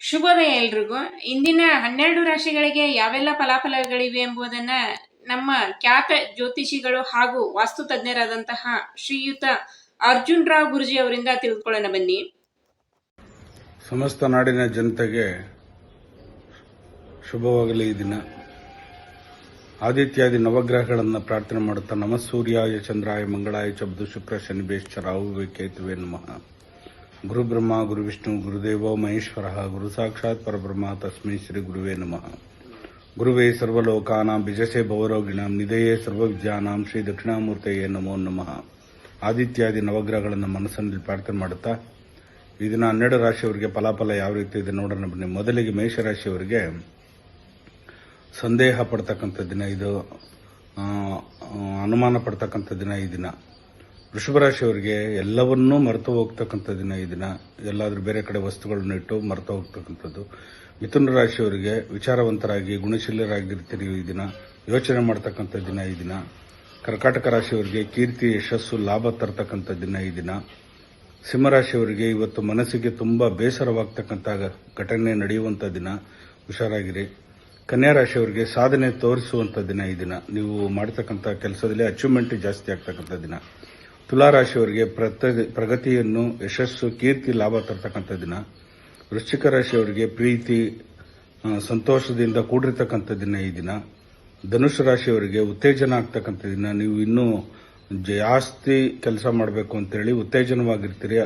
ಶುಭೋದಯ ಎಲ್ರಿಗೂ. ಇಂದಿನ ಹನ್ನೆರಡು ರಾಶಿಗಳಿಗೆ ಯಾವೆಲ್ಲ ಫಲಾಫಲಗಳಿವೆ ಎಂಬುದನ್ನ ನಮ್ಮ ಖ್ಯಾತ ಜ್ಯೋತಿಷಿಗಳು ಹಾಗೂ ವಾಸ್ತು ತಜ್ಞರಾದಂತಹ ಶ್ರೀಯುತ ಅರ್ಜುನ್ ರಾವ್ ಗುರುಜಿ ಅವರಿಂದ ತಿಳಿದುಕೊಳ್ಳೋಣ ಬನ್ನಿ. ಸಮಸ್ತ ನಾಡಿನ ಜನತೆಗೆ ಶುಭವಾಗಲಿ ಈ ದಿನ. ಆದಿತ್ಯಾದಿ ನವಗ್ರಹಗಳನ್ನು ಪ್ರಾರ್ಥನೆ ಮಾಡುತ್ತಾ ನಮಃ. ಸೂರ್ಯಾಯ, ಚಂದ್ರಾಯ, ಮಂಗಳಾಯ ಚಬ್ದು ಶುಕ್ರ, ಶನಿ ರಾಹುವೆ ಕೇತುವೆ ನಮಃ. ಗುರು ಬ್ರಹ್ಮ ಗುರು ವಿಷ್ಣು ಗುರುದೇವ, ಮಹೇಶ್ವರ, ಗುರು ಸಾಕ್ಷಾತ್ ಪರಬ್ರಹ್ಮ ತಸ್ಮೈ ಶ್ರೀ ಗುರುವೇ ನಮಃ. ಗುರುವೇ ಸರ್ವಲೋಕಾನ ಬಿಜಸೆ ಭವರೋಗಿಣ ನಿಧೆಯೇ ಸರ್ವವಿದ್ಯಾನಾಂ ಶ್ರೀ ದಕ್ಷಿಣಾಮೂರ್ತಿಯೇ ನಮೋ ನಮಃ. ಆದಿತ್ಯಾದಿ ನವಗ್ರಹಗಳನ್ನು ಮನಸ್ಸಿನಲ್ಲಿ ಪ್ರಾರ್ಥನೆ ಮಾಡುತ್ತಾ, ಈ ದಿನ ಹನ್ನೆರಡು ರಾಶಿಯವರಿಗೆ ಫಲಾಫಲ ಯಾವ ರೀತಿ ಇದೆ ನೋಡೋಣ ಬನ್ನಿ. ಮೊದಲಿಗೆ ಮೇಷರಾಶಿಯವರಿಗೆ ಸಂದೇಹ ಪಡ್ತಕ್ಕಂಥ ದಿನ ಇದು. ಅನುಮಾನ ಪಡ್ತಕ್ಕಂಥ ದಿನ ಈ ದಿನ. ವೃಷಭ ರಾಶಿಯವರಿಗೆ ಎಲ್ಲವನ್ನೂ ಮರೆತು ಹೋಗ್ತಕ್ಕಂಥ ದಿನ ಈ ದಿನ. ಎಲ್ಲಾದರೂ ಬೇರೆ ಕಡೆ ವಸ್ತುಗಳನ್ನು ಇಟ್ಟು ಮರೆತು ಹೋಗ್ತಕ್ಕಂಥದ್ದು. ಮಿಥುನ ರಾಶಿಯವರಿಗೆ ವಿಚಾರವಂತರಾಗಿ, ಗುಣಶೀಲರಾಗಿರ್ತೀರಿ ಈ ದಿನ. ಯೋಚನೆ ಮಾಡ್ತಕ್ಕಂಥ ದಿನ ಈ ದಿನ. ಕರ್ಕಾಟಕ ರಾಶಿಯವರಿಗೆ ಕೀರ್ತಿ, ಯಶಸ್ಸು, ಲಾಭ ತರ್ತಕ್ಕಂಥ ದಿನ ಈ ದಿನ. ಸಿಂಹರಾಶಿಯವರಿಗೆ ಇವತ್ತು ಮನಸ್ಸಿಗೆ ತುಂಬ ಬೇಸರವಾಗ್ತಕ್ಕಂಥ ಘಟನೆ ನಡೆಯುವಂಥ ದಿನ. ಹುಷಾರಾಗಿರಿ. ಕನ್ಯಾ ರಾಶಿಯವರಿಗೆ ಸಾಧನೆ ತೋರಿಸುವಂಥ ದಿನ ಈ ದಿನ. ನೀವು ಮಾಡ್ತಕ್ಕಂಥ ಕೆಲಸದಲ್ಲಿ ಅಚೀವ್ಮೆಂಟ್ ಜಾಸ್ತಿ ಆಗ್ತಕ್ಕಂಥ ದಿನ. ತುಲಾ ರಾಶಿಯವರಿಗೆ ಪ್ರತ- ಪ್ರಗತಿಯನ್ನು, ಯಶಸ್ಸು, ಕೀರ್ತಿ, ಲಾಭ ತರ್ತಕ್ಕಂಥ ದಿನ. ವೃಶ್ಚಿಕ ರಾಶಿಯವರಿಗೆ ಪ್ರೀತಿ ಸಂತೋಷದಿಂದ ಕೂಡಿರ್ತಕ್ಕಂಥ ದಿನ ಈ ದಿನ. ಧನುಷ್ ರಾಶಿಯವರಿಗೆ ಉತ್ತೇಜನ ಆಗ್ತಕ್ಕಂಥ ದಿನ. ನೀವು ಇನ್ನೂ ಜಾಸ್ತಿ ಕೆಲಸ ಮಾಡಬೇಕು ಅಂತೇಳಿ ಉತ್ತೇಜನವಾಗಿರ್ತೀರಿ.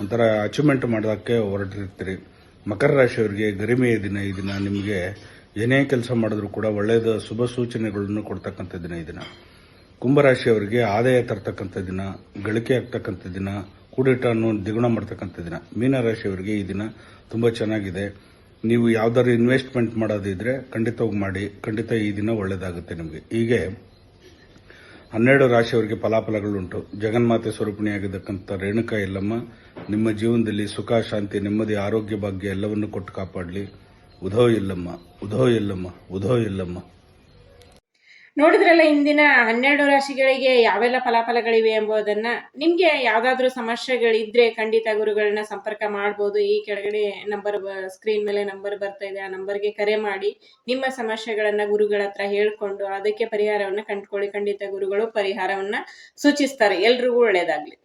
ಒಂಥರ ಅಚೀವ್ಮೆಂಟ್ ಮಾಡೋದಕ್ಕೆ ಹೊರಟಿರ್ತೀರಿ. ಮಕರ ರಾಶಿಯವರಿಗೆ ಗರಿಮೆಯ ದಿನ ಈ ದಿನ. ನಿಮಗೆ ಏನೇ ಕೆಲಸ ಮಾಡಿದ್ರು ಕೂಡ ಒಳ್ಳೆಯದ ಶುಭ ಸೂಚನೆಗಳನ್ನು ಕೊಡ್ತಕ್ಕಂಥ ದಿನ ಈ ದಿನ. ಕುಂಭರಾಶಿಯವರಿಗೆ ಆದಾಯ ತರ್ತಕ್ಕಂಥ ದಿನ, ಗಳಿಕೆ ಆಗ್ತಕ್ಕಂಥ ದಿನ ಕೂಡಿಟ್ಟನ್ನು ದ್ವಿಗುಣ ಮಾಡ್ತಕ್ಕಂಥ ದಿನ ಮೀನರಾಶಿಯವರಿಗೆ ಈ ದಿನ ತುಂಬ ಚೆನ್ನಾಗಿದೆ. ನೀವು ಯಾವ್ದಾದ್ರು ಇನ್ವೆಸ್ಟ್ಮೆಂಟ್ ಮಾಡೋದಿದ್ರೆ ಖಂಡಿತವಾಗಿ ಮಾಡಿ, ಖಂಡಿತ ಈ ದಿನ ಒಳ್ಳೆಯದಾಗುತ್ತೆ ನಿಮಗೆ. ಹೀಗೆ ಹನ್ನೆರಡು ರಾಶಿಯವರಿಗೆ ಫಲಾಫಲಗಳುಂಟು. ಜಗನ್ಮಾತೆ ಸ್ವರೂಪಿಣಿಯಾಗಿದ್ದಕ್ಕಂಥ ರೇಣುಕಾ ಎಲ್ಲಮ್ಮ ನಿಮ್ಮ ಜೀವನದಲ್ಲಿ ಸುಖ, ಶಾಂತಿ, ನೆಮ್ಮದಿ, ಆರೋಗ್ಯ ಭಾಗ್ಯ ಎಲ್ಲವನ್ನು ಕೊಟ್ಟು ಕಾಪಾಡಲಿ. ಉಧೋ ಎಲ್ಲಮ್ಮ ಉಧೋ ಎಲ್ಲಮ್ಮ ಉಧೋ ಎಲ್ಲಮ್ಮ ನೋಡಿದ್ರಲ್ಲ ಇಂದಿನ ಹನ್ನೆರಡು ರಾಶಿಗಳಿಗೆ ಯಾವೆಲ್ಲ ಫಲಾಫಲಗಳಿವೆ ಎಂಬುದನ್ನ? ನಿಮ್ಗೆ ಯಾವ್ದಾದ್ರು ಸಮಸ್ಯೆಗಳಿದ್ರೆ ಖಂಡಿತ ಗುರುಗಳನ್ನ ಸಂಪರ್ಕ ಮಾಡಬಹುದು ಈ ಕೆಳಗಡೆ ನಂಬರ್ ಸ್ಕ್ರೀನ್ ಮೇಲೆ ನಂಬರ್ ಬರ್ತಾ ಇದೆ. ಆ ನಂಬರ್ಗೆ ಕರೆ ಮಾಡಿ ನಿಮ್ಮ ಸಮಸ್ಯೆಗಳನ್ನ ಗುರುಗಳ ಹತ್ರ ಹೇಳ್ಕೊಂಡು ಅದಕ್ಕೆ ಪರಿಹಾರವನ್ನ ಕಂಡುಕೊಳ್ಳಿ. ಖಂಡಿತ ಗುರುಗಳು ಪರಿಹಾರವನ್ನ ಸೂಚಿಸ್ತಾರೆ. ಎಲ್ರಿಗೂ ಒಳ್ಳೇದಾಗ್ಲಿ.